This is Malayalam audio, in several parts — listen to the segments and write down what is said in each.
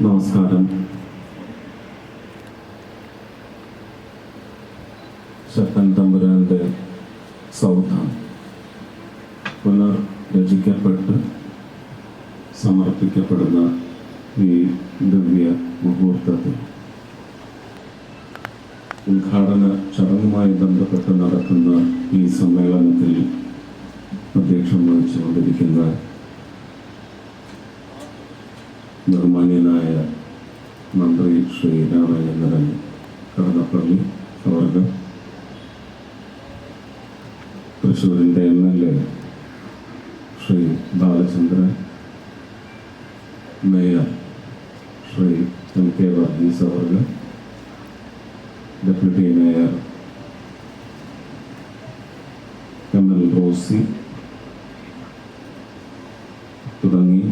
നമസ്കാരം. ശക്തൻ തമ്പുരാന്റെ സൗധം പുനർരചിക്കപ്പെട്ട് സമർപ്പിക്കപ്പെടുന്ന ഈ ദിവ്യ മുഹൂർത്തത്തിൽ ഉദ്ഘാടന ചടങ്ങുമായി ബന്ധപ്പെട്ട് നടക്കുന്ന ഈ സമ്മേളനത്തിൽ അധ്യക്ഷം വഹിച്ചുകൊണ്ടിരിക്കുന്ന ബഹുമാന്യനായ മന്ത്രി ശ്രീ രാമചന്ദ്രൻ കടന്നപ്പള്ളി അവർക്ക് തൃശ്ശൂരിന്റെ M L A Shri Balachandran mayor Shri M K Varghese അവർക്ക് deputy mayor M L Rosy തുടങ്ങി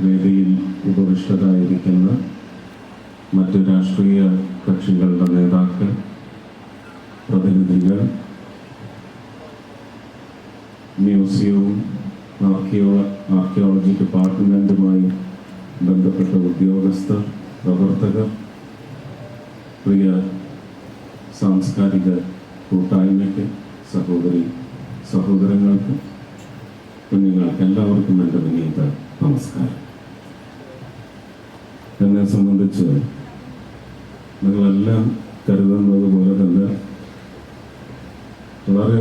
വേദിയിൽ ഉപവിഷ്ടരായിരിക്കുന്ന മറ്റ് രാഷ്ട്രീയ കക്ഷികളുടെ നേതാക്കൾ പ്രതിനിധികൾ മ്യൂസിയവും ആർക്കിയോ ആർക്കിയോളജി ഡിപ്പാർട്ട്മെന്റുമായി ബന്ധപ്പെട്ട ഉദ്യോഗസ്ഥർ പ്രവർത്തകർ പ്രിയ സാംസ്കാരിക കൂട്ടായ്മയ്ക്ക് സഹോദരി സഹോദരങ്ങൾക്ക് കുഞ്ഞുങ്ങൾക്ക് എല്ലാവർക്കും എന്റെ വിനീത നമസ്കാരം. എന്നെ സംബന്ധിച്ച് നിങ്ങളെല്ലാം കരുതുന്നത് പോലെ തന്നെ വളരെ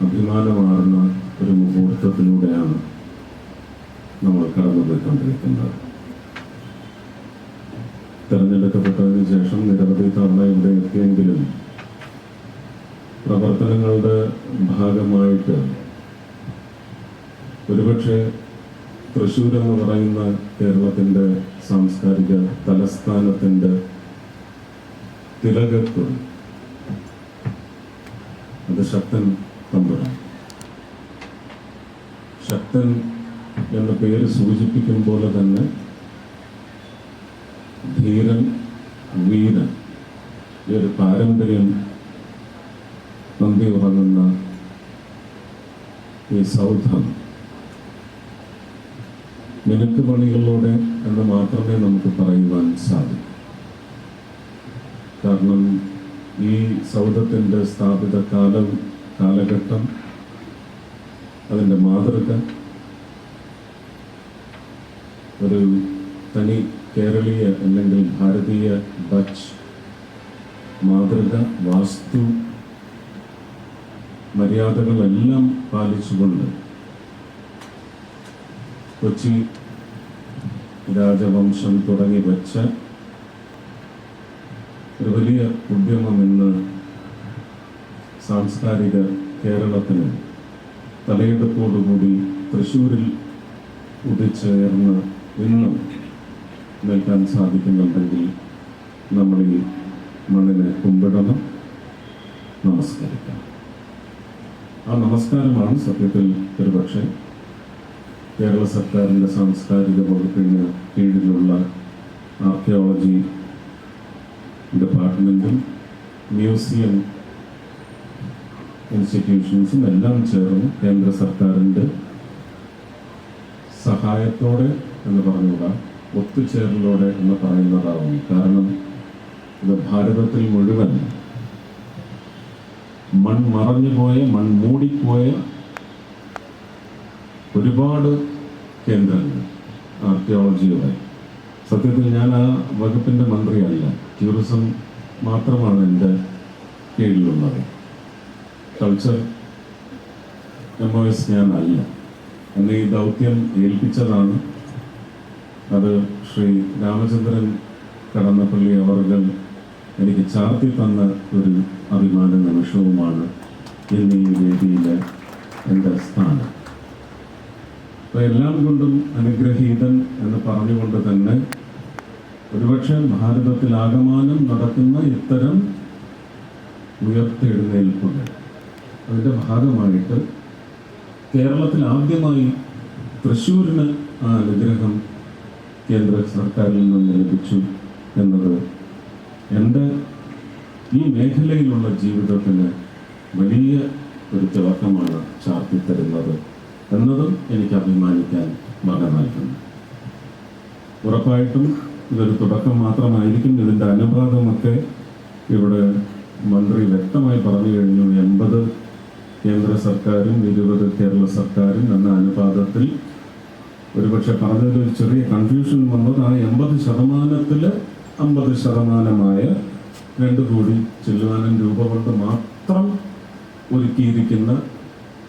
അഭിമാനമാർന്ന ഒരു മുഹൂർത്തത്തിലൂടെയാണ് നമ്മൾ കടന്നുപോയിക്കൊണ്ടിരിക്കുന്നത്. തെരഞ്ഞെടുക്കപ്പെട്ടതിന് ശേഷം നിരവധി തവണ ഇവിടെ എത്തിയെങ്കിലും പ്രവർത്തനങ്ങളുടെ ഭാഗമായിട്ട് ഒരുപക്ഷെ തൃശ്ശൂർ എന്ന് പറയുന്ന കേരളത്തിന്റെ സാംസ്കാരിക തലസ്ഥാനത്തിന്റെ തിലകത്വ അത് ശക്തൻ തമ്പുരാൻ. ശക്തൻ എന്ന പേര് സൂചിപ്പിക്കും പോലെ തന്നെ ധീരൻ വീരൻ ഈ ഒരു പാരമ്പര്യം നന്ദി ഉറങ്ങുന്ന ഈ സൗധം. മിനുക്ക് പണികളിലൂടെ എന്ന് മാത്രമേ നമുക്ക് പറയുവാൻ സാധിക്കൂ. കാരണം ഈ സൗദത്തിന്റെ സ്ഥാപിത കാലം കാലഘട്ടം അതിന്റെ മാതൃക ഒരു തനി കേരളീയ അല്ലെങ്കിൽ ഭാരതീയ ഡച്ച് മാതൃക വാസ്തു മര്യാദകളെല്ലാം പാലിച്ചുകൊണ്ട് കൊച്ചി രാജവംശം തുടങ്ങി വച്ച ഒരു വലിയ ഉദ്യമം ഇന്ന് സാംസ്കാരിക കേരളത്തിന് തലയെടുപ്പോടുകൂടി തൃശ്ശൂരിൽ ഉദിച്ചേർന്ന് ഇന്നും നിൽക്കാൻ സാധിക്കുന്നുണ്ടെങ്കിൽ നമ്മൾ ഈ മണ്ണിനെ കുമ്പിടണം നമസ്കരിക്കണം. ആ നമസ്കാരമാണ് സത്യത്തിൽ ഒരുപക്ഷെ കേരള സർക്കാരിന്റെ സാംസ്കാരിക വകുപ്പിന് കീഴിലുള്ള ആർക്കിയോളജി ഡിപ്പാർട്ട്മെന്റും മ്യൂസിയം ഇൻസ്റ്റിറ്റ്യൂഷൻസും എല്ലാം ചേർന്ന് കേന്ദ്ര സർക്കാരിന്റെ സഹായത്തോടെ എന്ന് പറഞ്ഞുകൂടാ ഒത്തുചേരലോടെ എന്ന് പറയുന്നതാവും. കാരണം ഇത് ഭാരതത്തിൽ മുഴുവൻ മൺ മറഞ്ഞുപോയ മൺ മൂടിപ്പോയ ഒരുപാട് കേന്ദ്രങ്ങൾ ആർക്കിയോളജിയുടെ. സത്യത്തിൽ ഞാൻ ആ വകുപ്പിന്റെ മന്ത്രിയല്ല. ടൂറിസം മാത്രമാണ് എന്റെ കീഴിലുള്ളത്. കൾച്ചർ എം ഒ എസ് ഞാനല്ല. എന്നെ ഈ ദൗത്യം ഏൽപ്പിച്ചതാണ്. അത് ശ്രീ രാമചന്ദ്രൻ കടന്നപ്പള്ളി അവർകൾ എനിക്ക് ചാർത്തി തന്ന ഒരു അഭിമാന നിമിഷവുമാണ് ഇന്ന് ഈ വേദിയിലെ എന്റെ സ്ഥാനം. അപ്പോൾ എല്ലാം കൊണ്ടും അനുഗ്രഹീതൻ എന്ന് പറഞ്ഞുകൊണ്ട് തന്നെ ഒരുപക്ഷെ ഭാരതത്തിൽ ആകമാനം നടക്കുന്ന ഇത്തരം ഉയർത്തെഴുന്നേൽപ്പുകൾ. അതിന്റെ ഭാഗമായിട്ട് കേരളത്തിൽ ആദ്യമായി തൃശ്ശൂരിന് ആ അനുഗ്രഹം കേന്ദ്ര സർക്കാരിൽ നിന്ന് ലഭിച്ചു എന്നത് എന്റെ ഈ മേഖലയിലുള്ള ജീവിതത്തിന് വലിയ ഒരു തിളക്കമാണ് ചാർത്തിത്തരുന്നത് എന്നതും എനിക്ക് അഭിമാനിക്കാൻ വക നൽകുന്നു ഉറപ്പായിട്ടും ഇതൊരു തുടക്കം മാത്രമായിരിക്കും. ഇതിന്റെ അനുപാതമൊക്കെ ഇവിടെ മന്ത്രി വ്യക്തമായി പറഞ്ഞു കഴിഞ്ഞു. എൺപത് കേന്ദ്ര സർക്കാരും ഇരുപത് കേരള സർക്കാരും എന്ന അനുപാതത്തിൽ ഒരുപക്ഷെ പറഞ്ഞതിൽ ഒരു ചെറിയ കൺഫ്യൂഷൻ വന്നത് ആ എൺപത് ശതമാനത്തിൽ അമ്പത് ശതമാനമായ രണ്ട് കോടി ചെല്ലുവാനും രൂപ കൊണ്ട് മാത്രം ഒരുക്കിയിരിക്കുന്ന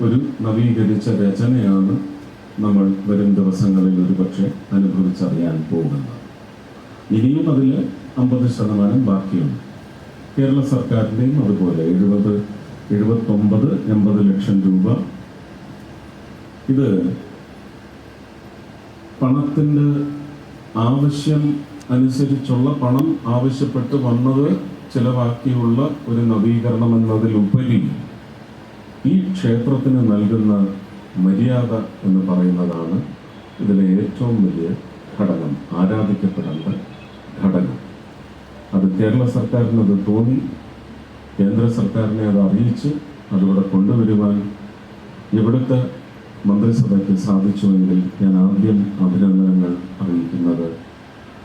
ഒരു നവീകരിച്ച രചനയാണ് നമ്മൾ വരും ദിവസങ്ങളിൽ ഒരുപക്ഷെ അനുഭവിച്ചറിയാൻ പോകുന്നത്. ഇനിയും അതിൽ അമ്പത് ശതമാനം ബാക്കിയുണ്ട്. കേരള സർക്കാരിന്റെയും അതുപോലെ എഴുപത് എഴുപത്തൊമ്പത് എൺപത് ലക്ഷം രൂപ. ഇത് പണത്തിന്റെ ആവശ്യം അനുസരിച്ചുള്ള പണം ആവശ്യപ്പെട്ട് വന്നത് ചിലവാക്കിയുള്ള ഒരു നവീകരണം എന്നതിലുപരി ഈ ക്ഷേത്രത്തിന് നൽകുന്ന മര്യാദ എന്ന് പറയുന്നതാണ് ഇതിലെ ഏറ്റവും വലിയ ഘടകം. ആരാധിക്കപ്പെടേണ്ട ഘടകം. അത് കേരള സർക്കാരിന് അത് തോന്നി കേന്ദ്ര സർക്കാരിനെ അത് അറിയിച്ച് അതിവിടെ കൊണ്ടുവരുവാൻ ഇവിടുത്തെ മന്ത്രിസഭയ്ക്ക് സാധിച്ചുവെങ്കിൽ ഞാൻ ആദ്യം അഭിനന്ദനങ്ങൾ അറിയിക്കുന്നത്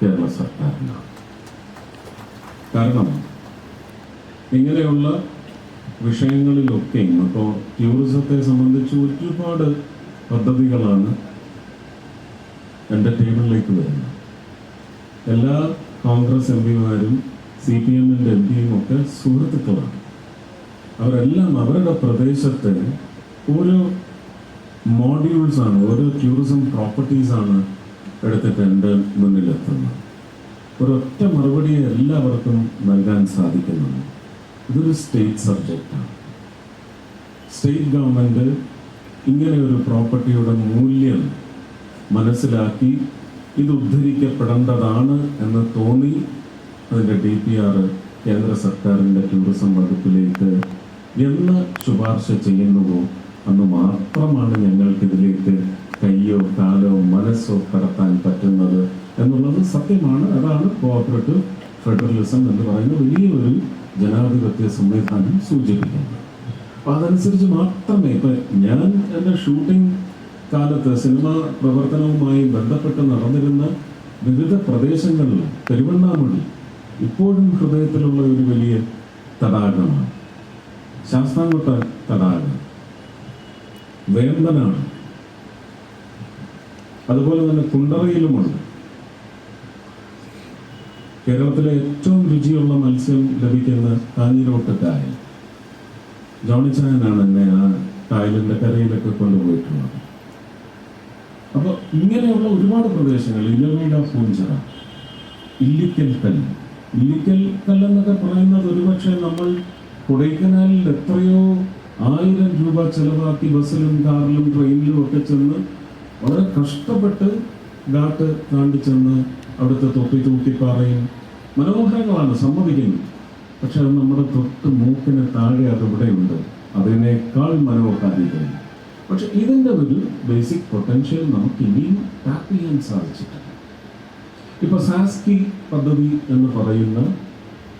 കേരള സർക്കാരിനാണ്. കാരണം ഇങ്ങനെയുള്ള വിഷയങ്ങളിലൊക്കെയും ഇപ്പോൾ ടൂറിസത്തെ സംബന്ധിച്ച് ഒരുപാട് പദ്ധതികളാണ് എന്റെ ടേബിളിലേക്ക് വരുന്നത്. എല്ലാ കോൺഗ്രസ് എം പിമാരും സി പി എമ്മിന്റെ എം പിയും ഒക്കെ സുഹൃത്തുക്കളാണ്. അവരെല്ലാം അവരുടെ പ്രദേശത്തെ ഓരോ മോഡ്യൂൾസ് ആണ് ഓരോ ടൂറിസം പ്രോപ്പർട്ടീസ് ആണ് എടുത്തിട്ട് എന്റെ മുന്നിലെത്തുന്നത്. ഒരൊറ്റ മറുപടിയെ എല്ലാവർക്കും നൽകാൻ സാധിക്കുന്നുണ്ട് ഇതൊരു സ്റ്റേറ്റ് സബ്ജക്റ്റാണ് സ്റ്റേറ്റ് ഗവൺമെന്റ് ഇങ്ങനെ ഒരു പ്രോപ്പർട്ടിയുടെ മൂല്യം മനസ്സിലാക്കി ഇത് ഉദ്ധരിക്കപ്പെടേണ്ടതാണ് എന്ന് തോന്നി അതിന്റെ ഡി പി ആർ കേന്ദ്ര സർക്കാരിന്റെ ടൂറിസം വകുപ്പിലേക്ക് എന്ന് ശുപാർശ ചെയ്യുന്നുവോ അന്ന് മാത്രമാണ് ഞങ്ങൾക്കിതിലേക്ക് കയ്യോ കാലോ മനസ്സോ കടത്താൻ പറ്റുന്നത് എന്നുള്ളത് സത്യമാണ്. അതാണ് കോപ്പറേറ്റീവ് ഫെഡറലിസം എന്ന് പറയുന്ന വലിയൊരു ജനാധിപത്യ സംവിധാനം സൂചിപ്പിക്കുന്നത്. അപ്പം അതനുസരിച്ച് മാത്രമേ ഇപ്പം ഞാൻ എന്റെ ഷൂട്ടിംഗ് കാലത്ത് സിനിമാ പ്രവർത്തനവുമായി ബന്ധപ്പെട്ട് നടന്നിരുന്ന വിവിധ പ്രദേശങ്ങളിൽ പെരുവണ്ണാമണി ഇപ്പോഴും ഹൃദയത്തിലുള്ള ഒരു വലിയ തടാകമാണ്. ശാസ്താംകോട്ട തടാകം. വേമ്പനാണ്. അതുപോലെ തന്നെ കുണ്ടറയിലുമുണ്ട്. കേരളത്തിലെ ഏറ്റവും രുചിയുള്ള മത്സ്യം ലഭിക്കുന്ന കാഞ്ഞിരോട്ട് കായൽ. ജോണിച്ചാനാണ് എന്നെ ആ കായലിന്റെ കരയിലൊക്കെ കൊണ്ടുപോയിട്ടുള്ളത്. അപ്പോൾ ഇങ്ങനെയുള്ള ഒരുപാട് പ്രദേശങ്ങൾ ഇലവീട പൂഞ്ചിറ ഇല്ലിക്കൽ കല്ല്. ഇല്ലിക്കൽ കല്ലെന്നൊക്കെ പറയുന്നത് ഒരുപക്ഷെ നമ്മൾ കൊടൈക്കനാലിൽ എത്രയോ ആയിരം രൂപ ചെലവാക്കി ബസ്സിലും കാറിലും ട്രെയിനിലും ഒക്കെ ചെന്ന് വളരെ കഷ്ടപ്പെട്ട് ഘാട്ട് താണ്ടി ചെന്ന് അവിടുത്തെ തൊപ്പി തൂക്കിപ്പാറയും മനോഹരങ്ങളാണ് സമ്മതിക്കുന്നു. പക്ഷെ അത് നമ്മുടെ തൊട്ട് മൂക്കിന് താഴെ അതിവിടെയുണ്ട് അതിനേക്കാൾ മനോഹാരിതയും പക്ഷെ ഇതിന്റെ ഒരു ബേസിക് പൊട്ടൻഷ്യൽ നമുക്ക് ഇനിയും ടാപ്പ് ചെയ്യാൻ സാധിച്ചിട്ടില്ല. ഇപ്പൊ സാസ്കി പദ്ധതി എന്ന് പറയുന്ന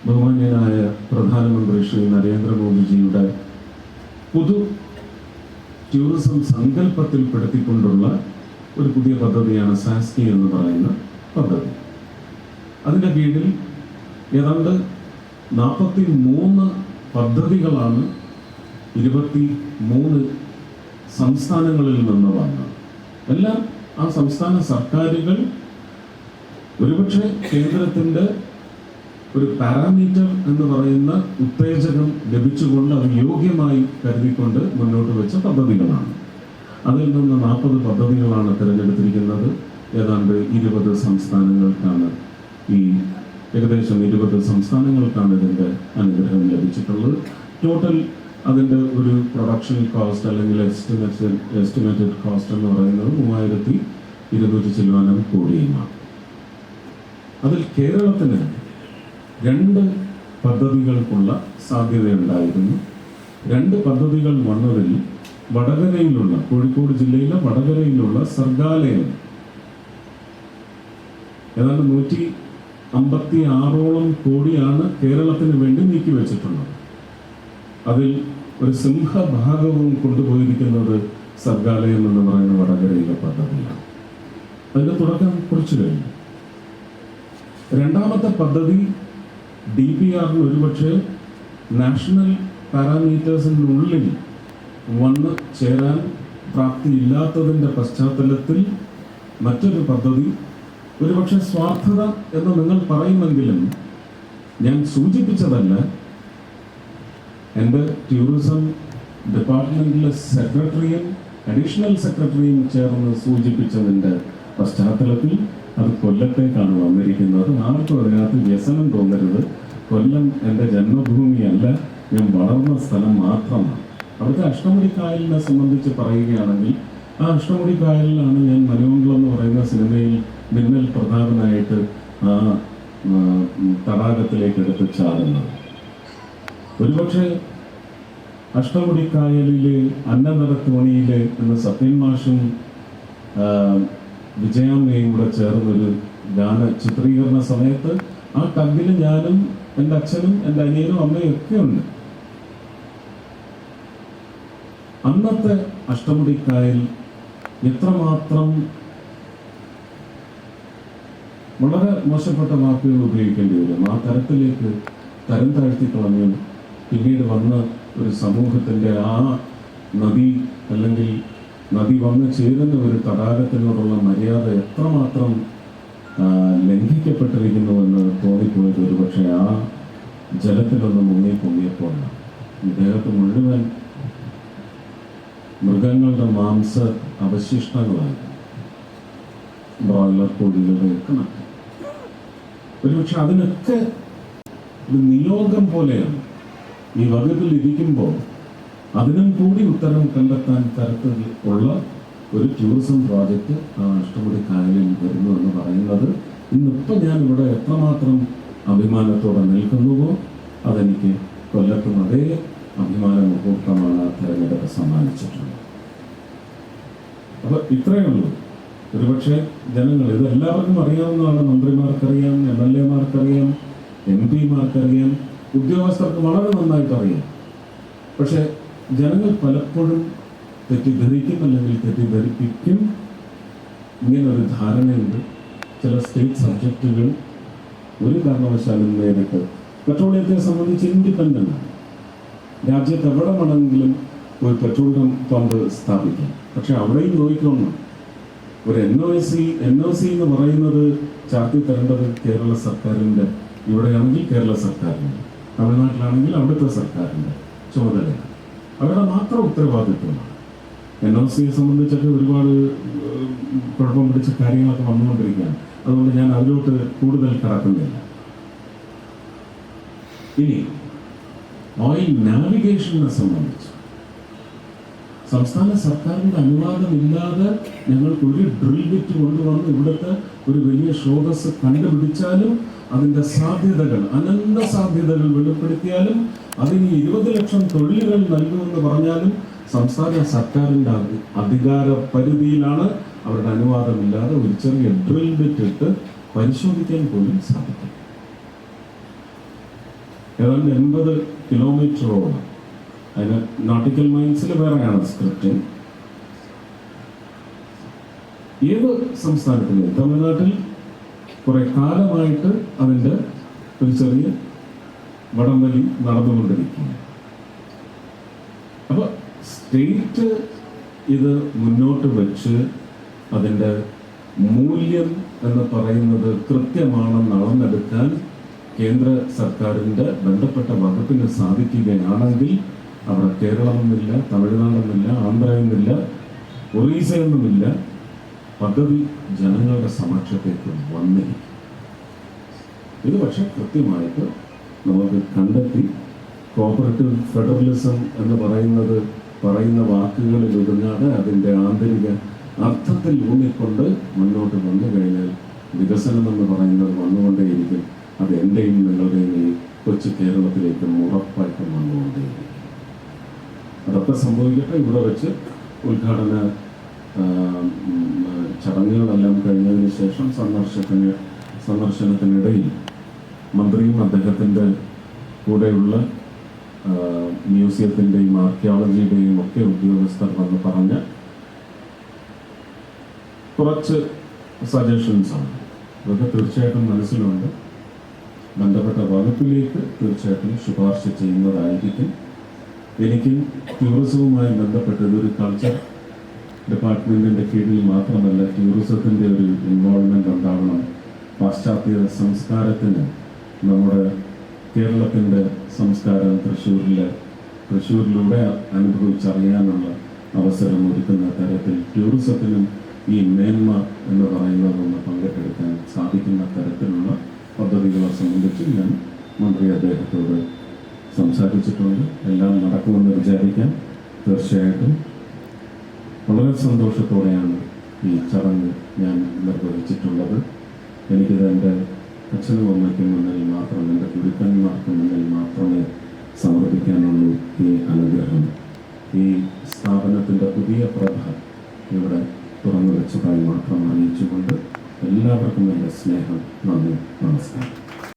ബഹുമാന്യനായ പ്രധാനമന്ത്രി ശ്രീ നരേന്ദ്രമോദിജിയുടെ പുതു ടൂറിസം സങ്കല്പത്തിൽപ്പെടുത്തിക്കൊണ്ടുള്ള ഒരു പുതിയ പദ്ധതിയാണ് സാസ്കി എന്ന് പറയുന്ന പദ്ധതി. അതിന്റെ കീഴിൽ ഏതാണ്ട് നാൽപ്പത്തി മൂന്ന് പദ്ധതികളാണ് ഇരുപത്തി മൂന്ന് സംസ്ഥാനങ്ങളിൽ നിന്ന് വന്നത് എല്ലാം ആ സംസ്ഥാന സർക്കാരുകൾ ഒരുപക്ഷെ കേന്ദ്രത്തിന്റെ ഒരു പാരാമീറ്റർ എന്ന് പറയുന്ന ഉത്തേജകം ലഭിച്ചുകൊണ്ട് അത് യോഗ്യമായി കരുതിക്കൊണ്ട് മുന്നോട്ട് വെച്ച പദ്ധതികളാണ്. അതിൽ നിന്ന് നാൽപ്പത് പദ്ധതികളാണ് തിരഞ്ഞെടുത്തിരിക്കുന്നത്. ഏതാണ്ട് ഇരുപത് സംസ്ഥാനങ്ങൾക്കാണ് ഈ ഏകദേശം ഇരുപത് സംസ്ഥാനങ്ങൾക്കാണ് ഇതിന്റെ അനുഗ്രഹം ലഭിച്ചിട്ടുള്ളത്. ടോട്ടൽ അതിന്റെ ഒരു പ്രൊഡക്ഷൻ കോസ്റ്റ് അല്ലെങ്കിൽ എസ്റ്റിമേറ്റഡ് എസ്റ്റിമേറ്റഡ് കോസ്റ്റ് എന്ന് പറയുന്നത് മൂവായിരത്തി ഇരുന്നൂറ്റി ചില്ലുവാനം കോടിയുമാണ്. അതിൽ കേരളത്തിന് രണ്ട് പദ്ധതികൾക്കുള്ള സാധ്യതയുണ്ടായിരുന്നു രണ്ട് പദ്ധതികൾ വന്നതിൽ വടകരയിലുള്ള കോഴിക്കോട് ജില്ലയിലെ വടകരയിലുള്ള സർഗാലയം ഏതാണ്ട് നൂറ്റി അമ്പത്തി ആറോളം കോടിയാണ് കേരളത്തിന് വേണ്ടി നീക്കിവെച്ചിട്ടുള്ളത്. അതിൽ ഒരു സിംഹഭാഗവും കൊണ്ടുപോയിരിക്കുന്നത് സർഗാലയം എന്ന് പറയുന്ന വടകരയിലെ പദ്ധതിയാണ്. അതിന്റെ തുടക്കം കുറച്ചു കഴിഞ്ഞു. രണ്ടാമത്തെ പദ്ധതി ഡി പി ആറിന് ഒരുപക്ഷെ നാഷണൽ പാരാമീറ്റേഴ്സിനുള്ളിൽ വന്ന് ചേരാൻ പ്രാപ്തിയില്ലാത്തതിന്റെ പശ്ചാത്തലത്തിൽ മറ്റൊരു പദ്ധതി ഒരുപക്ഷെ സ്വാർത്ഥത എന്ന് നിങ്ങൾ പറയുമെങ്കിലും ഞാൻ സൂചിപ്പിച്ചതല്ല എന്റെ ടൂറിസം ഡിപ്പാർട്ട്മെന്റിലെ സെക്രട്ടറിയും അഡീഷണൽ സെക്രട്ടറിയും ചേർന്ന് സൂചിപ്പിച്ചതിന്റെ പശ്ചാത്തലത്തിൽ അത് കൊല്ലത്തേക്കാണ് വന്നിരിക്കുന്നത് ആർക്കും അതിനകത്ത് വ്യസനം തോന്നരുത്. കൊല്ലം എന്റെ ജന്മഭൂമിയല്ല ഞാൻ വളർന്ന സ്ഥലം മാത്രമാണ്. അവിടുത്തെ അഷ്ടമുടി കായലിനെ സംബന്ധിച്ച് പറയുകയാണെങ്കിൽ ആ അഷ്ടമുടി കായലിലാണ് ഞാൻ മനുമംഗളം എന്ന് പറയുന്ന സിനിമയിൽ മിന്നൽ പ്രധാനമായിട്ട് ആ, തടാകത്തിലേക്ക് എടുത്ത് ചാടുന്നത്. ഒരുപക്ഷെ അഷ്ടമുടിക്കായലിൽ അന്നനടത്തോണിയിൽ എന്ന സത്യൻ മാഷും വിജയമ്മയും കൂടെ ചേർന്നൊരു ഗാന ചിത്രീകരണ സമയത്ത് ആ ടഗിൽ ഞാനും എന്റെ അച്ഛനും എന്റെ അനിയനും അമ്മയും ഒക്കെ ഉണ്ട്. അന്നത്തെ അഷ്ടമുടിക്കായൽ എത്രമാത്രം വളരെ മോശപ്പെട്ട വാക്കുകൾ ഉപയോഗിക്കേണ്ടി വരും? ആ തരത്തിലേക്ക് തരം താഴ്ത്തി കളഞ്ഞു പിന്നീട് വന്ന ഒരു സമൂഹത്തിന്റെ ആ നദി അല്ലെങ്കിൽ നദി വന്ന് ചേരുന്ന ഒരു തടാകത്തിനോടുള്ള മര്യാദ എത്രമാത്രം ലംഘിക്കപ്പെട്ടിരിക്കുന്നുവെന്ന് തോന്നിപ്പോയത് ഒരു പക്ഷേ ആ ജലത്തിലൊന്ന് മുങ്ങി പൊങ്ങിയപ്പോഴാണ് ഇദ്ദേഹത്ത് മുഴുവൻ മൃഗങ്ങളുടെ മാംസ അവശിഷ്ടങ്ങളായി ബ്രോയിലർ നട്ടു ഒരുപക്ഷെ അതിനൊക്കെ ഒരു നിയോഗം പോലെയാണ്. ഈ വകുപ്പിൽ ഇരിക്കുമ്പോൾ അതിനും കൂടി ഉത്തരം കണ്ടെത്താൻ തരത്തിൽ ഉള്ള ഒരു ടൂറിസം പ്രോജക്റ്റ് അഷ്ടമുടി കായലിൽ വരുന്നു എന്ന് പറയുന്നത് ഇന്നിപ്പോൾ ഞാൻ ഇവിടെ എത്രമാത്രം അഭിമാനത്തോടെ നിൽക്കുന്നുവോ അതെനിക്ക് കൊല്ലത്തും അതേ അഭിമാന മുഹൂർത്തമാണ് തെരഞ്ഞെടുപ്പ് സമ്മാനിച്ചിട്ടുള്ളത്. അപ്പൊ ഇത്രയേ ഉള്ളൂ. ഒരുപക്ഷെ ജനങ്ങൾ ഇത് എല്ലാവർക്കും അറിയാവുന്നതാണ് മന്ത്രിമാർക്കറിയാം എം എൽ എമാർക്കറിയാം എം പിമാർക്കറിയാം ഉദ്യോഗസ്ഥർക്ക് വളരെ നന്നായിട്ട് അറിയാം പക്ഷെ ജനങ്ങൾ പലപ്പോഴും തെറ്റിദ്ധരിക്കും അല്ലെങ്കിൽ തെറ്റിദ്ധരിപ്പിക്കും. ഇങ്ങനൊരു ധാരണയുണ്ട്. ചില സ്റ്റേറ്റ് സബ്ജക്റ്റുകൾ ഒരു കാരണവശാലും നേരിട്ട് പെട്രോളിയത്തെ സംബന്ധിച്ച് ഇൻഡിപെൻഡന്റ് രാജ്യത്ത് എവിടെ വേണമെങ്കിലും ഒരു പെട്രോൾ പമ്പ് സ്ഥാപിക്കാം. പക്ഷെ അവിടെയും നോക്കിക്കൊള്ളണം ഒരു N O C N O C എന്ന് പറയുന്നത് ചാർത്തി തരേണ്ടത് കേരള സർക്കാരിന്റെ ഇവിടെയാണെങ്കിൽ കേരള സർക്കാരിന്റെ. തമിഴ്നാട്ടിലാണെങ്കിൽ അവിടുത്തെ സർക്കാരിന്റെ ചുമതലയാണ് അവരുടെ മാത്രം ഉത്തരവാദിത്വമാണ്. എൻ ഒ സിയെ സംബന്ധിച്ചൊക്കെ ഒരുപാട് കുഴപ്പം പിടിച്ച കാര്യങ്ങളൊക്കെ വന്നുകൊണ്ടിരിക്കുകയാണ്. അതുകൊണ്ട് ഞാൻ അതിലോട്ട് കൂടുതൽ കടക്കുന്നില്ല. ഇനി ഓയിൽ നാവിഗേഷനെ സംബന്ധിച്ച്. സംസ്ഥാന സർക്കാരിന്റെ അനുവാദമില്ലാതെ ഞങ്ങൾക്ക് ഒരു ഡ്രിൽ ബിറ്റ് കൊണ്ടുവന്ന് ഇവിടുത്തെ ഒരു വലിയ സ്രോതസ് കണ്ടുപിടിച്ചാലും അതിന്റെ സാധ്യതകൾ അനന്ത സാധ്യതകൾ വെളിപ്പെടുത്തിയാലും അതിന് ഇരുപത് ലക്ഷം തൊഴിലുകൾ നൽകുമെന്ന് പറഞ്ഞാലും സംസ്ഥാന സർക്കാരിന്റെ അധികാര പരിധിയിലാണ് അവരുടെ അനുവാദമില്ലാതെ ഒരു ചെറിയ ഡ്രിൽ പരിശോധിക്കാൻ പോലും സാധിക്കും ഏതാണ്ട് എൺപത് കിലോമീറ്ററോളം. അതിന് നോട്ടിക്കൽ മൈൻസിൽ വേറെയാണ് സ്ക്രിപ്റ്റിംഗ് ഏത് സംസ്ഥാനത്തിലും? തമിഴ്നാട്ടിൽ കുറെ കാലമായിട്ട് അതിന്റെ ഒരു ചെറിയ വടംവലി നടന്നുകൊണ്ടിരിക്കുകയാണ് അപ്പോൾ സ്റ്റേറ്റ് ഇത് മുന്നോട്ട് വെച്ച് അതിന്റെ മൂല്യം എന്ന് പറയുന്നത് കൃത്യമാണെന്ന് അളന്നെടുക്കാൻ കേന്ദ്ര സർക്കാരിന്റെ ബന്ധപ്പെട്ട വകുപ്പിന് സാധിക്കുകയാണെങ്കിൽ അവിടെ കേരളമെന്നില്ല തമിഴ്നാടെന്നില്ല ആന്ധ്രയെന്നില്ല ഒറീസയെന്നുമില്ല പദ്ധതി ജനങ്ങളുടെ സമക്ഷത്തേക്ക് വന്നിരിക്കും ഇത് പക്ഷെ കൃത്യമായിട്ട് നമുക്ക് കണ്ടെത്തി കോപ്പറേറ്റീവ് ഫെഡറലിസം എന്ന് പറയുന്നത് പറയുന്ന വാക്കുകളിൽ ഒതുങ്ങാതെ അതിന്റെ ആന്തരിക അർത്ഥത്തിൽ ഊന്നിക്കൊണ്ട് മുന്നോട്ട് വന്നു കഴിഞ്ഞാൽ വികസനം എന്ന് പറയുന്നത് വന്നുകൊണ്ടേയിരിക്കും. അത് എന്റെയും നിങ്ങളുടെയും ഈ കൊച്ചു കേരളത്തിലേക്ക് ഉറപ്പായിട്ടും വന്നുകൊണ്ടേയിരിക്കും. അതൊക്കെ സംഭവിക്കട്ടെ. ഇവിടെ വെച്ച് ഉദ്ഘാടന ചടങ്ങുകളെല്ലാം കഴിഞ്ഞതിന് ശേഷം സന്ദർശനത്തിന് സന്ദർശനത്തിനിടയിൽ മന്ത്രിയും അദ്ദേഹത്തിന്റെ കൂടെയുള്ള മ്യൂസിയത്തിന്റെയും ആർക്കിയോളജിയുടെയും ഒക്കെ ഉദ്യോഗസ്ഥർ വന്ന് പറഞ്ഞ കുറച്ച് സജഷൻസാണ് അതൊക്കെ തീർച്ചയായിട്ടും മനസ്സിലുണ്ട്. ബന്ധപ്പെട്ട വകുപ്പിലേക്ക് തീർച്ചയായിട്ടും ശുപാർശ ചെയ്യുന്നതായിരിക്കും. എനിക്കും ടൂറിസവുമായി ബന്ധപ്പെട്ട ഇതൊരു കൾച്ചർ ഡിപ്പാർട്ട്മെന്റിന്റെ കീഴിൽ മാത്രമല്ല ടൂറിസത്തിന്റെ ഒരു ഇൻവോൾവ്മെന്റ് ഉണ്ടാവണം. പാശ്ചാത്യ സംസ്കാരത്തിന് നമ്മുടെ കേരളത്തിന്റെ സംസ്കാരം തൃശ്ശൂരിലെ തൃശ്ശൂരിലൂടെ അനുഭവിച്ചറിയാനുള്ള അവസരം ഒരുക്കുന്ന തരത്തിൽ ടൂറിസത്തിനും ഈ മേന്മ എന്ന് പറയുന്നതൊന്ന് പങ്കെടുക്കാൻ സാധിക്കുന്ന തരത്തിലുള്ള പദ്ധതികളെ സംബന്ധിച്ച് ഞാൻ മന്ത്രി അദ്ദേഹത്തോട് സംസാരിച്ചിട്ടുണ്ട്. എല്ലാം നടക്കുമെന്ന് വിചാരിക്കാൻ തീർച്ചയായിട്ടും വളരെ സന്തോഷത്തോടെയാണ് ഈ ചടങ്ങ് ഞാൻ നിർവഹിച്ചിട്ടുള്ളത്. എനിക്കിത് എന്റെ അച്ഛനും അമ്മയ്ക്കും മുന്നിൽ മാത്രം എന്റെ ഗുരുക്കന്മാർക്ക് മുന്നിൽ മാത്രമേ സമർപ്പിക്കാനുള്ളൂ ഈ അനുഗ്രഹം. ഈ സ്ഥാപനത്തിന്റെ പുതിയ പ്രഭ ഇവിടെ തുറന്നു വെച്ചതായി മാത്രം അറിയിച്ചുകൊണ്ട് എല്ലാവർക്കും എന്റെ സ്നേഹം നന്ദി നമസ്കാരം.